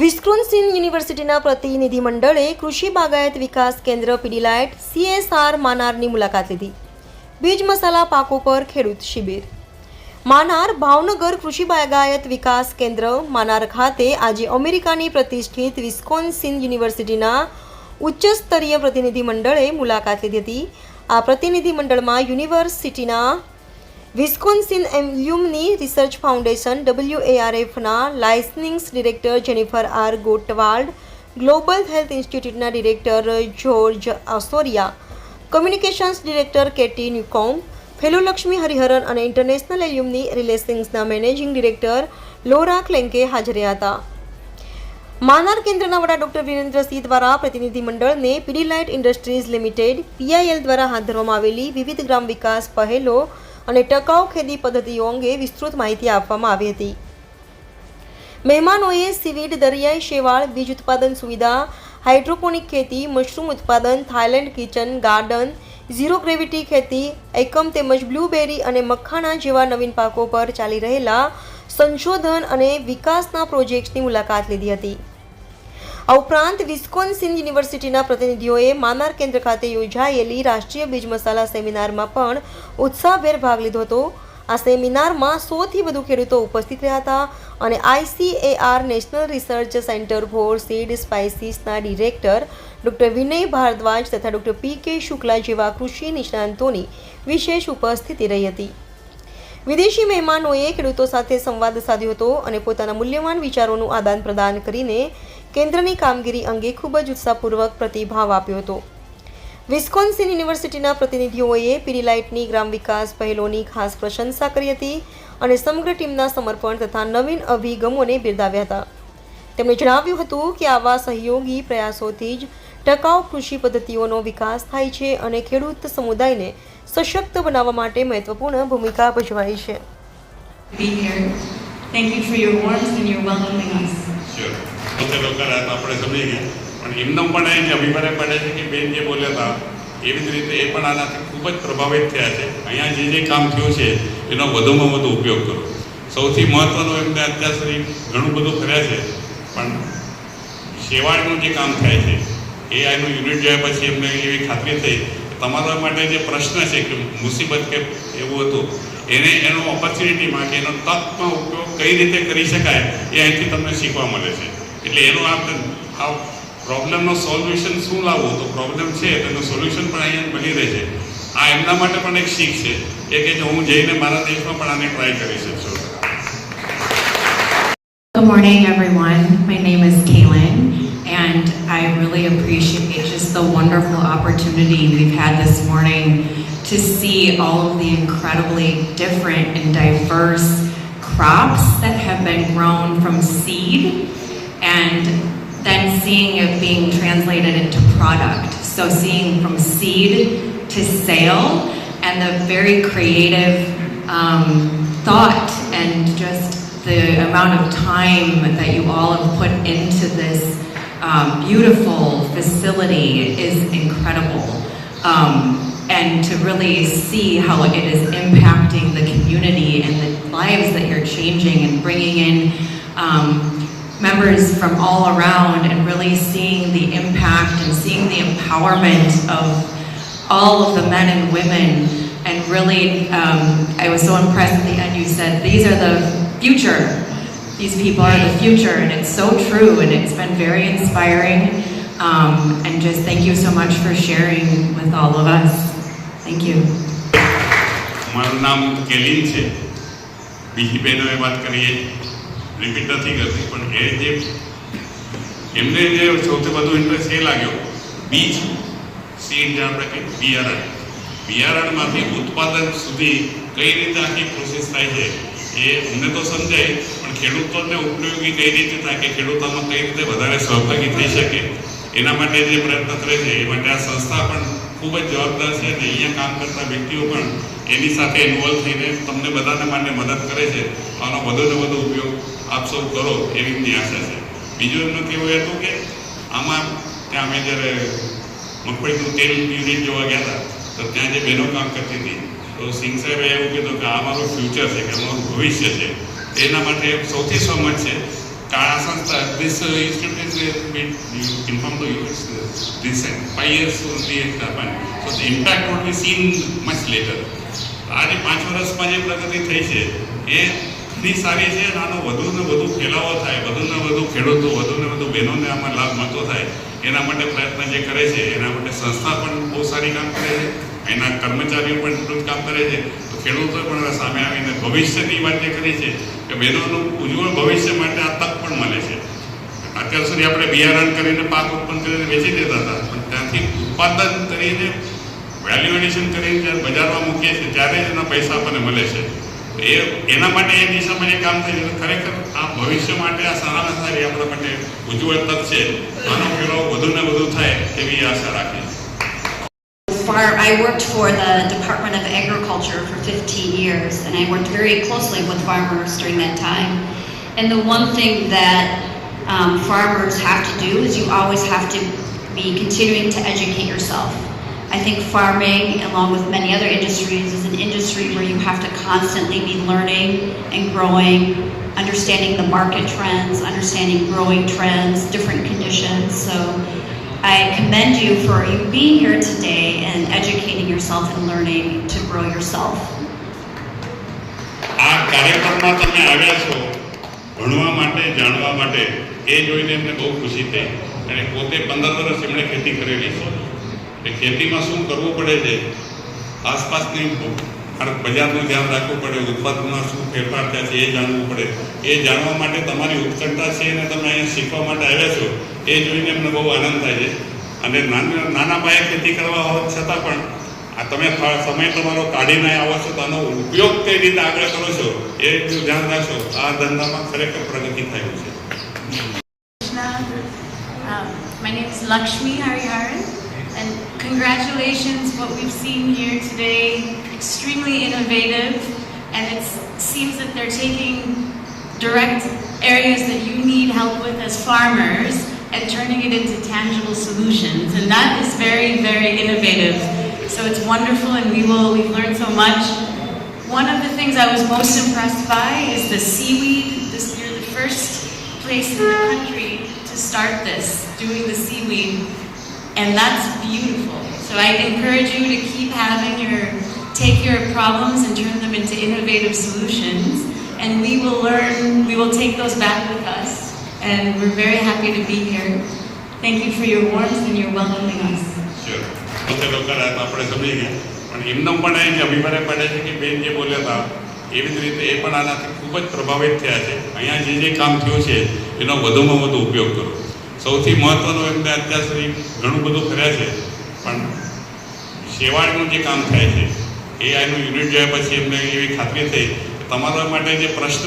Wisconsin યુનિવર્સિટીના પ્રતિનિધિ મંડળે કૃષિ બાગાયત વિકાસ કેન્દ્ર પીડીલાઇટ સીએસઆર માનારની મુલાકાત લીધી. બીજ મસાલા પાકો પર ખેડૂત શિબિર. માનાર ભાવનગર કૃષિ બાગાયત વિકાસ કેન્દ્ર, માનાર ખાતે આજે અમેરિકાની પ્રતિષ્ઠિત વિસ્કોન્સિન યુનિવર્સિટીના ઉચ્ચ સ્તરીય પ્રતિનિધિ મંડળે મુલાકાત લીધી હતી. આ પ્રતિનિધિ મંડળમાં યુનિવર્સિટીના Wisconsin alumni research foundation ડબલ્યુએઆરએફના licensing director Jennifer R Gottwald global health ઇન્સ્ટિટ્યૂટના director George Osorio communications director Katie Newcomb fellow Lakshmi Hariharan અને ઇન્ટરનેશનલ એલ્યુમની રિલેશન્સના મેનેજિંગ ડિરેક્ટર લોરા ક્લેન્કે હાજર હતા. માનાર કેન્દ્રના વડા ડોક્ટર વિરેન્દ્રસિંહ દ્વારા પ્રતિનિધિમંડળને પીડીલાઇટ ઇન્ડસ્ટ્રીઝ લિમિટેડ, પીઆઈએલ દ્વારા હાથ ધરવામાં આવેલી વિવિધ ગ્રામ વિકાસ પહેલો અને ટકાઉ ખેતી પદ્ધતિઓ અંગે વિસ્તૃત માહિતી આપવામાં આવી હતી. મહેમાનોએ સીવીડ દરિયાઈ શેવાળ બીજ ઉત્પાદન સુવિધા, હાઇડ્રોપોનિક ખેતી, મશરૂમ ઉત્પાદન, Thailand kitchen, garden, zero gravity ખેતી, એકમ તેમજ બ્લૂબેરી અને મખાણા જેવા નવીન પાકો પર ચાલી રહેલા સંશોધન અને વિકાસના પ્રોજેક્ટ્સની મુલાકાત લીધી હતી. આ ઉપરાંત વિસ્કોન્સિન યુનિવર્સિટીના પ્રતિનિધિઓએ માનાર કેન્દ્ર ખાતે યોજાયેલી રાષ્ટ્રીય બીજ મસાલા સેમિનારમાં પણ ઉત્સાહભેર ભાગ લીધો હતો. આ સેમિનારમાં સોથી વધુ ખેડૂતો ઉપસ્થિત રહ્યા હતા અને ICAR national research centre for seed સ્પાઇસીસના director doctor Vinay Bhardwaj તથા ડૉક્ટર પી કે શુક્લા જેવા કૃષિ નિષ્ણાંતોની વિશેષ ઉપસ્થિતિ રહી હતી. વિદેશી મહેમાનોએ ખેડૂતો સાથે સંવાદ સાધ્યો હતો અને પોતાના મૂલ્યવાન વિચારોનું આદાન પ્રદાન કરીને કેન્દ્રની કામગીરી અંગે ખૂબ જ ઉત્સાહપૂર્વક પ્રતિભાવ આપ્યો હતો વિસ્કોન્સિન યુનિવર્સિટીના પ્રતિનિધિઓએ પીરીલાઇટની ગ્રામ વિકાસ પહેલોની ખાસ પ્રશંસા કરી હતી અને સમગ્ર ટીમના સમર્પણ તથા નવીન અભિગમોને બિરદાવ્યા હતા તેમણે જણાવ્યું હતું કે આવા સહયોગી પ્રયાસોથી જ ટકાઉ કૃષિ પદ્ધતિઓનો વિકાસ થાય છે અને ખેડૂત સમુદાયને સશક્ત બનાવવા માટે મહત્વપૂર્ણ ભૂમિકા ભજવાય છે. Thank you for your warmth and your welcoming us. Sure પોતે લોકો રાત આપણે સમજી ગયા. પણ એમનો પણ એ જ અભિપ્રાય પડે છે કે બેન જે બોલ્યા હતા, એવી જ રીતે એ પણ આનાથી ખૂબ જ પ્રભાવિત થયા છે. અહીંયા જે જે કામ થયું છે, એનો વધુમાં વધુ ઉપયોગ કરો. સૌથી મહત્ત્વનું એમને અત્યાર સુધી ઘણું બધું કર્યા છે, પણ સેવાળનું જે કામ થાય છે, એ આનું યુનિટ જોયા પછી એમને એવી ખાતરી થઈ તમારા માટે જે પ્રશ્ન છે કે મુસીબત કે એવું હતું, એને એનો ઓપોર્ચ્યુનિટીમાં કે એનો તકમાં ઉપયોગ કઈ રીતે કરી શકાય, એ અહીંથી તમને શીખવા મળે છે. એટલે એનો આ આ પ્રોબ્લેમનો સોલ્યુશન શું લાવવું તો પ્રોબ્લેમ છે તેનું સોલ્યુશન પણ અહીંયા બની રહે છે આ એમના માટે પણ એક શીખ છે એ કે જો હું જઈને મારા દેશમાં પણ આને ટ્રાય કરી શકશો Good morning, everyone. My name is Kaylin, and I really appreciate just the wonderful opportunity we've had this morning to see all of the incredibly different and diverse crops that have been grown from seed and then seeing it being translated into product. So seeing from seed to sale and the very creative um, thought and just the amount of time that you all have put into this um, beautiful facility is incredible. Um, and to really see how it is impacting the community and the lives that you're changing and bringing in um, members from all around and really seeing the impact and seeing the empowerment of all of the men and women. And really, um, I was so impressed at the end. You said, These are the future. These people are the future. And it's so true. And it's been very inspiring. Um, and just thank you so much for sharing with all of us. Thank you. મારું નામ કેલિન છે બીજી બહેનોએ વાત કરીએ repeat નથી કરતી. પણ એ જે એમને જે સૌથી વધુ ઇન્ટરેસ્ટ એ લાગ્યો. બીજ સીડ જે આપણે કહીએ બિયારણ બિયારણમાંથી ઉત્પાદન સુધી કઈ રીતે આખી પ્રોસેસ થાય છે, એ અમને તો સમજાય, પણ ખેડૂતોને ઉપયોગી કઈ રીતે થાય, કે ખેડૂતોમાં કઈ રીતે વધારે સહભાગી થઈ શકે, એના માટે જે પ્રયત્ન કરે છે, એ માટે આ સંસ્થા પણ ખૂબ જ જવાબદાર છે અને અહીંયા કામ કરતા વ્યક્તિઓ પણ એની સાથે ઇન્વોલ્વ થઈને તમને બધાને માટે મદદ કરે છે. આનો વધુને વધુ ઉપયોગ આપ સૌ કરો એવી એમની આશા છે. બીજું એમનું કહેવું હતું કે આમાં ત્યાં અમે જ્યારે મગફળીનું તેલ યુનિટ જોવા ગયા હતા તો ત્યાં જે બહેનો કામ કરતી હતી તો સિંહ સાહેબે એવું કીધું કે આ મારું ફ્યુચર છે કે અમારું ભવિષ્ય છે. એના માટે સૌથી સહમત છે. કાળા સંસ્થા this uh, institute is uh, been you inform the US uh, recent five years only it happened. So the impact would be seen much later. આ પાંચ વર્ષમાં જે પ્રગતિ થઈ છે એ ઘણી સારી છે અને આનો વધુ ને વધુ ફેલાવો થાય, વધુ ને વધુ ખેડૂતો, વધુ ને વધુ બહેનોને આમાં લાભ મળતો થાય, એના માટે પ્રયત્ન જે કરે છે, એના માટે સંસ્થા પણ બહુ સારી કામ કરે છે, એના કર્મચારીઓ પણ એટલું જ કામ કરે છે, તો ખેડૂતો પણ સામે આવીને ભવિષ્યની વાત જે કરી છે, કે બહેનોનું ઉજ્જવળ ભવિષ્ય માટે આ તક પણ મળે છે. અત્યાર સુધી આપણે બિયારણ કરીને પાક ઉત્પન્ન કરીને વેચી દેતા હતા, પણ ત્યાંથી ઉત્પાદન કરીને વેલ્યુએડિશન કરીને જ્યારે બજારમાં મૂકીએ છીએ, ત્યારે જ એના પૈસા આપણને મળે છે. એ એના માટે એ દિશામાં જે કામ થાય છે તો ખરેખર આ ભવિષ્ય માટે આ સારામાં સારી આપણા માટે ઉજ્જવળ તક છે આનો ફેલાવો વધુ ને વધુ થાય એવી આશા રાખીએ છીએ Far, I worked for the Department of Agriculture for 15 years, and I worked very closely with farmers during that time. And the one thing that um, farmers have to do is you always have to be continuing to educate yourself. I think farming, along with many other industries, is an industry where you have to constantly be learning and growing, understanding the market trends, understanding growing trends, different conditions. So I commend you for you being here today and educating yourself and learning to grow yourself. આ કાર્યક્રમમાં તમે આવ્યા છો ભણવા માટે જાણવા માટે એ જોઈને એમને બહુ ખુશી થઈ અને પોતે પંદર વર્ષ એમણે ખેતી કરેલી છે એ ખેતીમાં શું કરવું પડે છે? આસપાસની બજારનું ધ્યાન રાખવું પડે, ઉત્પાદનમાં શું ફેરફાર થયા છે એ જાણવું પડે. એ જાણવા માટે તમારી ઉત્કંઠા છે અને તમે અહીંયા શીખવા માટે આવ્યા છો, એ જોઈને એમને બહુ આનંદ થાય છે. અને નાના નાના પાયે ખેતી કરવા હોવા છતાં પણ આ તમે સમય તમારો કાઢીને આવો છો તો આનો ઉપયોગ કઈ રીતે આગળ કરો છો, એ જો ધ્યાન રાખશો. આ ધંધામાં ખરેખર પ્રગતિ થયું છે. my name congratulations, what we've seen here today, extremely innovative, and it seems that they're taking direct areas that you need help with as farmers and turning it into tangible solutions, and that is very, very innovative. So it's wonderful, and we will, we've learned so much. One of the things I was most impressed by is the seaweed. This, you're the first place in the country to start this, doing the seaweed, and that's beautiful. So I encourage you to keep having your, take your problems and turn them into innovative solutions, and we will learn, we will take those back with us, and we're very happy to be here. Thank you for your warmth and your welcoming us. Sure પોતે લોકો રહ્યા તો આપણે સમજી ગયા પણ એમનો પણ અહીં જે અભિપ્રાય પડે છે કે બેન જે બોલ્યા હતા એવી જ રીતે એ પણ આનાથી ખૂબ જ પ્રભાવિત થયા છે અહીંયા જે જે કામ થયું છે એનો વધુમાં વધુ ઉપયોગ કરો સૌથી મહત્ત્વનું એમને અત્યાર સુધી ઘણું બધું કર્યા છે, પણ શેવાળનું જે કામ થાય છે, એ આનું યુનિટ જોયા પછી એમને એવી ખાતરી થઈ. કે તમારા માટે જે પ્રશ્ન